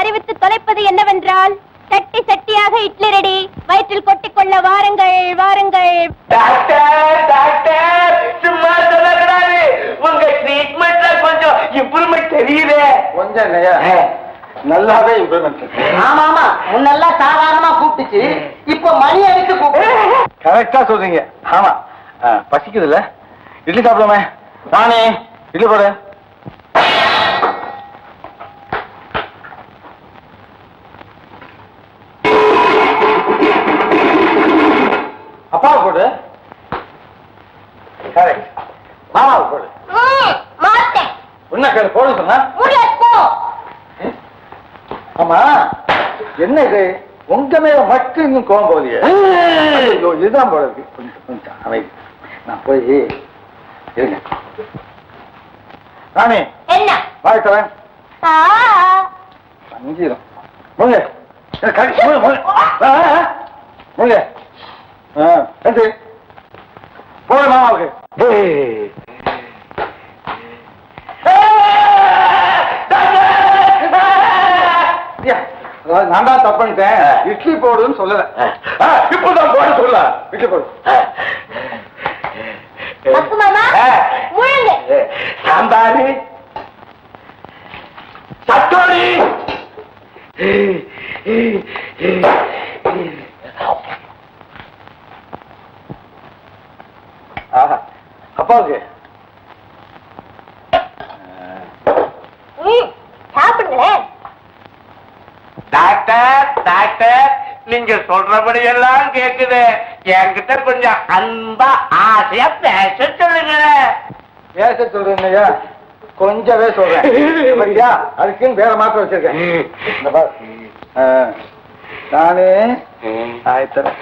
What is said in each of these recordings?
அறிவித்து தொலைப்பது என்னவென்றால் சட்டி சட்டியாக இட்லி ரெடி வயிற்றில் கொட்டிக்கொள்ள வாருங்கள் வாருங்கள். டாக்டர் டாக்டர் சும்மா சொல்லக்கூடாது. உங்க ட்ரீட்மெண்ட்ல கொஞ்சம் இம்ப்ரூவ்மெண்ட் தெரியுதே. கொஞ்சம் இல்லையா? நல்லாவே இம்ப்ரூவ்மெண்ட் ஆமா ஆமா. முன்னெல்லாம் சாதாரணமா கூப்பிட்டுச்சு. இப்போ மணி அடிச்சு கூப்பிட்டு கரெக்டா சொல்றீங்க. ஆமா. பசிக்குதுல்ல? இட்லி சாப்பிடாமே நானே இட்லி போடு. ஆமா என்ன இது? உங்க மேல மட்டும் இன்னும் கோவம் ஐயோ, இதுதான் போல இருக்கு. கொஞ்சம் கொஞ்சம் அமைதி. நான் போய் இருங்க. ராணி என்ன? ஆ, அங்கீரம் முங்க முங்க முங்க ஆ, நான் தான் இட்லி போடுன்னு சொல்லல. இப்போதான் போட சொல்ல இட்லி போடு. சாம்பாரு. சட்டோடி அப்பாவுக்கு ம், சாப்பிடுங்களேன் டாக்டர் டாக்டர் நீங்க சொல்றபடி எல்லாம் கேக்குது. என்கிட்ட கொஞ்சம் அன்பா ஆசையா பேச சொல்லுங்க. பேச சொல்றேன் ஐயா கொஞ்சவே சொல்றேன். அதுக்குன்னு வேற மாத்திரம் வச்சிருக்கேன். இந்த பாரு. ஆ, நானு ஆயத்தரேன்.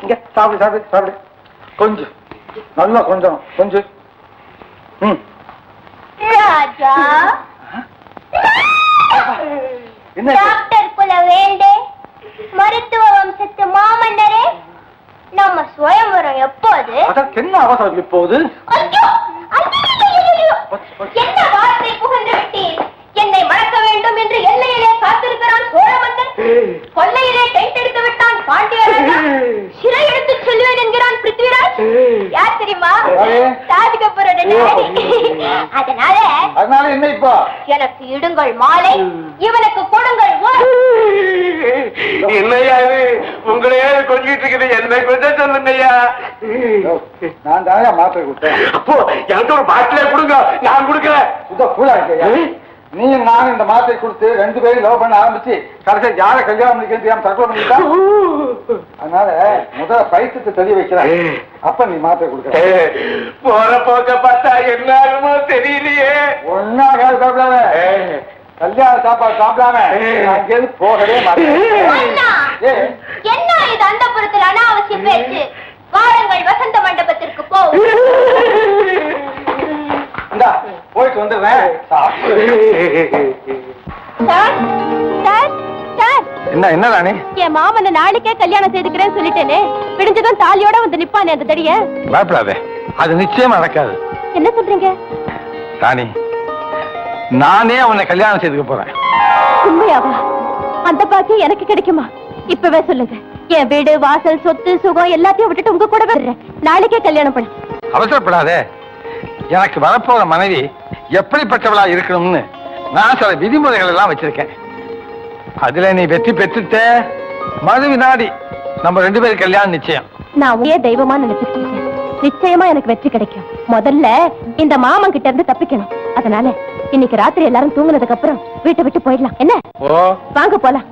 இங்க சாப்பிடு சாப்பிடு சாப்பிடு. கொஞ்சம். நல்லா கொஞ்சம் கொஞ்சம். ம். ராஜா. என்ன குல வேண்டே. மருத்துவ வம்சத்து மாமன்னரே நம்ம சுயம்பரம் எப்போது? என்ன அவசரம் இப்போது! என்ன வார்த்தை புகழ்ந்து விட்டீர்? என்னை மறக்க வேண்டும் என்று எல்லையிலே காத்திருக்கிறான் சோழமன்னன் கொல்லையிலே டென்ட் எடுத்து சிறை செல்வேன் என்கிறான் பிருத்விராஜ். யார் தெரியுமா? டேடி. அதனால அதனால என்ன இப்போ? எனக்கு இடுங்கள் மாலை இவனுக்கு கொடுங்கள். என்னையா இது? உங்களையே கொஞ்சிட்டு இருக்குது? என்ன கொஞ்சம் சொல்லுங்கய்யா. நான் தானே மாத்திரை கொடுத்தேன். அப்போ எனக்கு ஒரு பாட்டிலே கொடுங்க. நான் கொடுக்கறேன். சுத்த கூலா இருக்கையா நீ நானும் இந்த மாத்திரை கொடுத்து ரெண்டு பேரும் லவ் பண்ண ஆரம்பிச்சு கடைசியா யார கல்யாணம் பண்ணிக்கிறது தெரியாம தற்கொலை பண்ணிட்டா அதனால முதல்ல பைசத்து தெரிய வைக்கிறேன். அப்ப நீ மாத்திரை கொடுக்குற. போற போக்க பார்த்தா என்ன தெரியலையே. ஒன்னா காசு சாப்பிடாம கல்யாண சாப்பாடு சாப்பிடாம நான் அங்கேயிருந்து போகவே என்ன இது அந்த புறத்தில் அனாவசிய பேச்சு? வாருங்கள் வசந்த மண்டபத்திற்கு போ இந்தா போயிட்டு வந்துடுறேன். என்ன என்ன ராணி? என் மாமனை நாளைக்கே கல்யாணம் செய்துக்கிறேன்னு சொல்லிட்டேனே. விடிஞ்சதும் தாலியோட வந்து நிப்பானே அந்த தடிய. பயப்படாதே. அது நிச்சயமா நடக்காது. என்ன சொல்றீங்க? ராணி நானே உன்னை கல்யாணம் செய்துக்க போறேன். உண்மையாவா? அந்த பாக்கியம் எனக்கு கிடைக்குமா? இப்பவே சொல்லுங்க. என் வீடு வாசல் சொத்து சுகம் எல்லாத்தையும் விட்டுட்டு உங்க கூட வர்றேன் நாளைக்கே கல்யாணம் பண்ணு. அவசரப்படாதே. எனக்கு வரப்போற மனைவி எப்படிப்பட்டவளா இருக்கணும்னு நான் சில விதிமுறைகள் எல்லாம் வச்சிருக்கேன். அதுல நீ வெற்றி பெற்றுட்ட மறு வினாடி நம்ம ரெண்டு பேரும் கல்யாணம் நிச்சயம். நான் உயே தெய்வமா நினைச்சிட்டு இருக்கேன் நிச்சயமா எனக்கு வெற்றி கிடைக்கும். முதல்ல இந்த மாமன் கிட்ட இருந்து தப்பிக்கணும். அதனால இன்னைக்கு ராத்திரி எல்லாரும் தூங்குனதுக்கு அப்புறம் வீட்டை விட்டு போயிடலாம். என்ன? வாங்க போலாம்.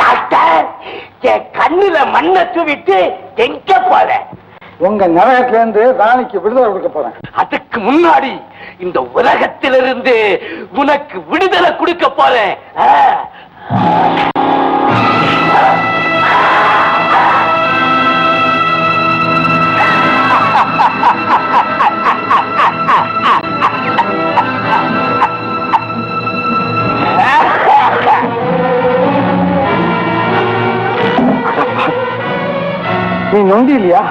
டாக்டர் என் கண்ணுல மண்ணை தூவிட்டு எங்க போற? உங்க நரகத்துல இருந்து ராணிக்கு விடுதலை கொடுக்க போறேன். அதுக்கு முன்னாடி இந்த உலகத்திலிருந்து உனக்கு விடுதலை கொடுக்க போறேன். நொண்டி இல்லையா